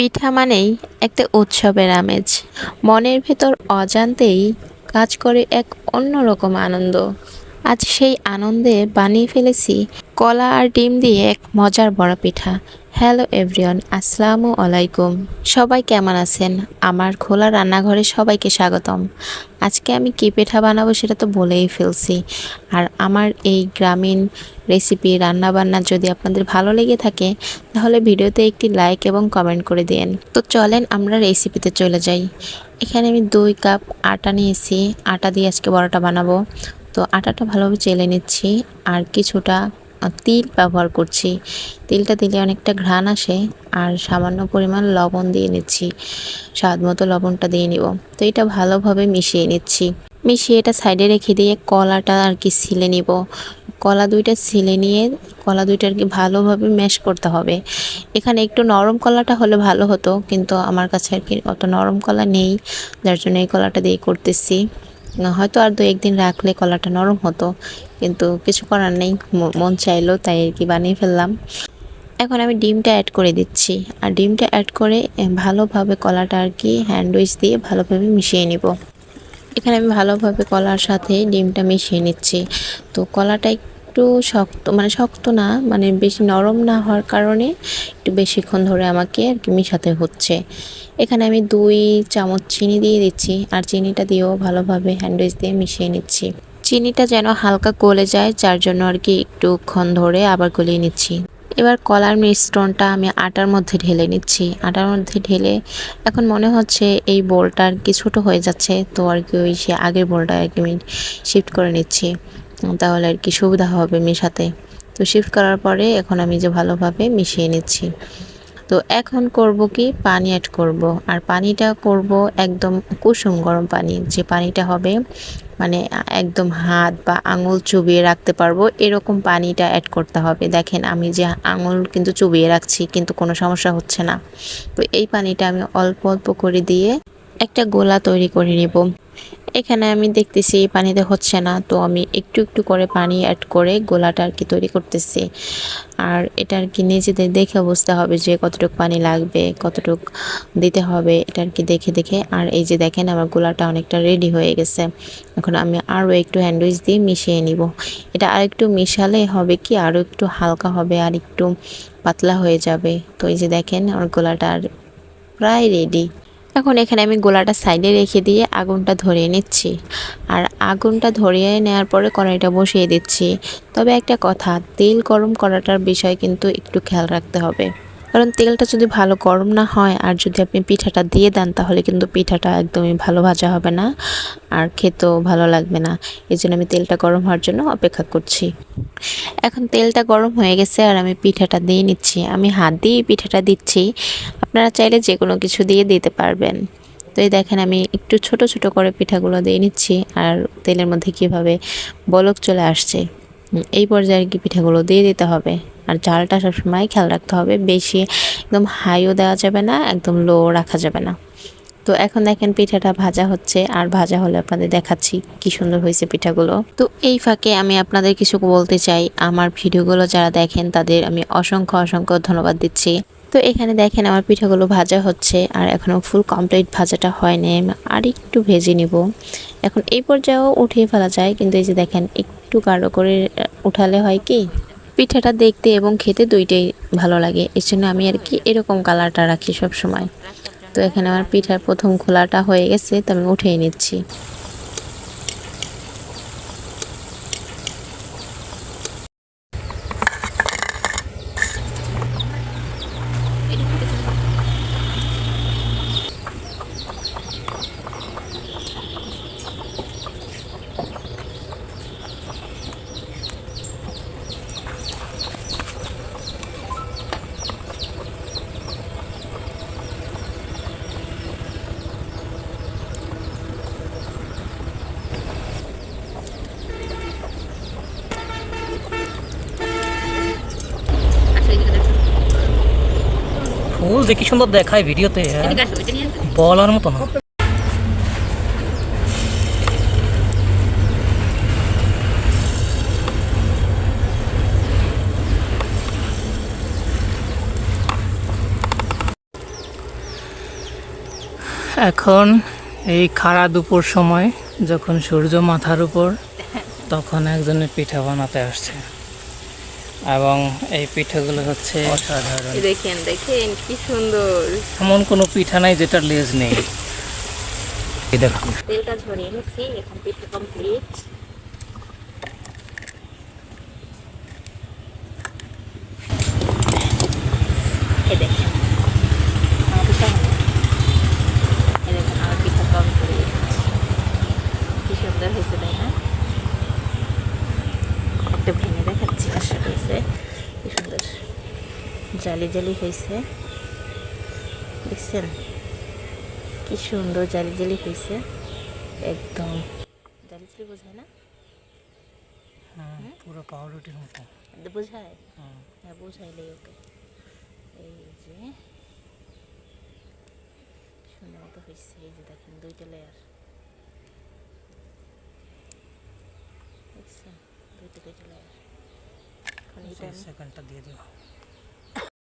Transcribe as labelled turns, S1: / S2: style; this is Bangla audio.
S1: পিঠা মানেই একটা উৎসবের আমেজ। মনের ভেতর অজান্তেই কাজ করে এক অন্যরকম আনন্দ। আজ সেই আনন্দে বানিয়ে ফেলেছি কলা আর ডিম দিয়ে এক মজার বড় পিঠা। হ্যালো এভরিওয়ান আসসালামু আলাইকুম। সবাই কেমন আছেন? আমার খোলা রান্নাঘরে সবাইকে স্বাগতম। আজকে আমি কী পিঠা বানাবো সেটা তো বলেই ফেলছি। আর আমার এই গ্রামীণ রেসিপি রান্নাবান্না যদি আপনাদের ভালো লেগে থাকে, তাহলে ভিডিওতে একটি লাইক এবং কমেন্ট করে দিন। তো চলেন আমরা রেসিপিতে চলে যাই। এখানে আমি দুই কাপ আটা নিয়েছি। আটা দিয়ে আজকে বড়াটা বানাবো। তো আটাটা ভালোভাবে চেলে নিচ্ছি আর কিছুটা তিল ব্যবহার করছি। তিলটা দিলে অনেকটা ঘ্রাণ আসে আর সামান্য পরিমাণ লবণ দিয়ে নিচ্ছি। স্বাদ মতো লবণটা দিয়ে নিব। তো এটা ভালোভাবে মিশিয়ে নিচ্ছি। মিশিয়ে এটা সাইডে রেখে দিয়ে কলাটা আর কি ছিলে নিব। কলা দুইটা ছিলে নিয়ে কলা দুইটা আর কি ভালোভাবে ম্যাশ করতে হবে। এখানে একটু নরম কলাটা হলে ভালো হতো, কিন্তু আমার কাছে আর কি অত নরম কলা নেই, যার জন্য এই কলাটা দিয়ে করতেছি। হয়তো আর দু একদিন রাখলে কলাটা নরম হতো, কিন্তু কিছু করার নেই মন চাইলো, তাই আর কি বানিয়ে ফেললাম। এখন আমি ডিমটা অ্যাড করে দিচ্ছি, আর ডিমটা অ্যাড করে ভালোভাবে কলাটা আর কি হ্যান্ডউইচ দিয়ে ভালোভাবে মিশিয়ে নিব। এখানে আমি ভালোভাবে কলার সাথে ডিমটা মিশিয়ে নিচ্ছি। তো কলাটা একটু শক্ত মানে শক্ত না মানে বেশি নরম না হওয়ার কারণে একটু বেশিক্ষণ ধরে আমাকে আর কি মিশাতে হচ্ছে। এখানে আমি দুই চামচ চিনি দিয়ে দিচ্ছি, আর চিনিটা দিয়েও ভালোভাবে হ্যান্ডউইচ দিয়ে মিশিয়ে নিচ্ছি। চিনিটা যেন হালকা গলে যায়, যার জন্য আর কি একটুক্ষণ ধরে আবার গলিয়ে নিচ্ছি। এবার কলার মিশ্রণটা আমি আটার মধ্যে ঢেলে নিচ্ছি। আটার মধ্যে ঢেলে এখন মনে হচ্ছে এই বোলটা আর কি ছোটো হয়ে যাচ্ছে, তো আর কি ওই সে আগের বোলটা আর কি আমি শিফট করে নিচ্ছি। তাহলে আর কি সুবিধা হবে মেশাতে। তো শিফট করার পরে এখন আমি যে ভালোভাবে মিশিয়ে নিচ্ছি। তো এখন করব কি, পানি অ্যাড করব। আর পানিটা করব একদম কুসুম গরম পানি। যে পানিটা হবে মানে একদম হাত বা আঙুল চুবিয়ে রাখতে পারব, এরকম পানিটা অ্যাড করতে হবে। দেখেন আমি যে আঙুল কিন্তু চুবিয়ে রাখছি, কিন্তু কোনো সমস্যা হচ্ছে না। তো এই পানিটা আমি অল্প অল্প করে দিয়ে একটা গোলা তৈরি করে নেব। এখানে আমি দেখতেছি পানিতে হচ্ছে না, তো আমি একটু একটু করে পানি অ্যাড করে গোলাটা আর কি তৈরি করতেছি। আর এটা আর কি নিজেদের দেখে বুঝতে হবে যে কতটুকু পানি লাগবে, কতটুকু দিতে হবে, এটা আর কি দেখে দেখে। আর এই যে দেখেন আমার গোলাটা অনেকটা রেডি হয়ে গেছে। এখন আমি আরও একটু হ্যান্ডউইচ দিয়ে মিশিয়ে নিব। এটা আর একটু মিশালে হবে কি, আরও একটু হালকা হবে, আর একটু পাতলা হয়ে যাবে। তো এই যে দেখেন আমার গোলাটা আর প্রায় রেডি এখন এখানে আমি গোলাটা সাইডে রেখে দিয়ে আগুনটা ধরিয়ে নিচ্ছি। আর আগুনটা ধরিয়ে নেওয়ার পরে কড়াইটা বসিয়ে দিচ্ছি। তবে একটা কথা, তেল গরম করাটার বিষয় কিন্তু একটু খেয়াল রাখতে হবে। কারণ তেলটা যদি ভালো গরম না হয়, আর যদি আপনি পিঠাটা দিয়ে দেন, তাহলে কিন্তু পিঠাটা একদমই ভালো ভাজা হবে না, আর খেতেও ভালো লাগবে না। এই জন্য আমি তেলটা গরম হওয়ার জন্য অপেক্ষা করছি। এখন তেলটা গরম হয়ে গেছে, আর আমি পিঠাটা দিয়ে নিচ্ছি। আমি হাত দিয়ে পিঠাটা দিচ্ছি। আপনারা চাইলে যে কোনো কিছু দিয়ে দিতে পারবেন। তো এই দেখেন, আমি একটু ছোট ছোট করে পিঠাগুলো দিয়ে নিচ্ছি, আর তেলের মধ্যে কীভাবে বলক চলে আসছে। এই পর্যায়ে আর কি পিঠাগুলো দিয়ে দিতে হবে। আর জালটা সবসময় খেয়াল রাখতে হবে। বেশি একদম হাইও দেওয়া যাবে না, একদম লো রাখা যাবে না। তো এখন দেখেন পিঠাটা ভাজা হচ্ছে, আর ভাজা হলে আপনাদের দেখাচ্ছি কি সুন্দর হয়েছে পিঠাগুলো। তো এই ফাঁকে আমি আপনাদের কিছু বলতে চাই। আমার ভিডিওগুলো যারা দেখেন তাদের আমি অসংখ্য অসংখ্য ধন্যবাদ দিচ্ছি। তো এখানে দেখেন আমার পিঠাগুলো ভাজা হচ্ছে, আর এখনও ফুল কমপ্লিট ভাজাটা হয়নি। আর একটু ভেজে নিব। এখন এই পর্যায়েও উঠিয়ে ফেলা যায়, কিন্তু এই যে দেখেন একটু গাঢ় করে উঠালে হয় কি? পিঠাটা দেখতে এবং খেতে দুইটাই ভালো লাগে। এর জন্য আমি আর কি এরকম কালারটা রাখি সব সময় তো এখানে আমার পিঠার প্রথম খোলাটা হয়ে গেছে, তো আমি উঠিয়ে নিচ্ছি।
S2: ফুল যে কি সুন্দর দেখায় ভিডিওতে হ্যাঁ? বলার মতো না। এখন এই খাড়া দুপুর সময় যখন সূর্য মাথার উপর তখন একজনের পিঠা বানাতে আসছে। এবং এই পিঠাগুলো হচ্ছে অসাধারণ।
S3: দেখেন দেখেন কি সুন্দর।
S2: এমন কোনো পিঠা নাই যেটার লেজ নেই। এই দেখো
S3: তেলটা ঝরিয়ে নিচ্ছি এখন পিঠা কমপ্লিট এই দেখেন আমার পিঠা হলো। এই দেখেন আমার পিঠা কমপ্লিট কি সুন্দর হয়েছে তাই না? একটা ভেঙে আসা হয়েছে কি সুন্দর। জালি জালি হয়েছে দেখছেন? কি সুন্দর জালি জালি হয়েছে একদম। জালি জালি বোঝায় না?
S2: হুম, পুরো পাউরুটির মতো।
S3: বোঝায়?
S2: হুম।
S3: হ্যাঁ বোঝাইলেই ওকে। এই যে। সুন্দর মতো হয়েছে এই যে দেখেন দুইটা লেয়ার দেখছেন? দুইটা দুইটা লেয়ার এখন
S2: সেকেন্ডটা দিয়ে দিও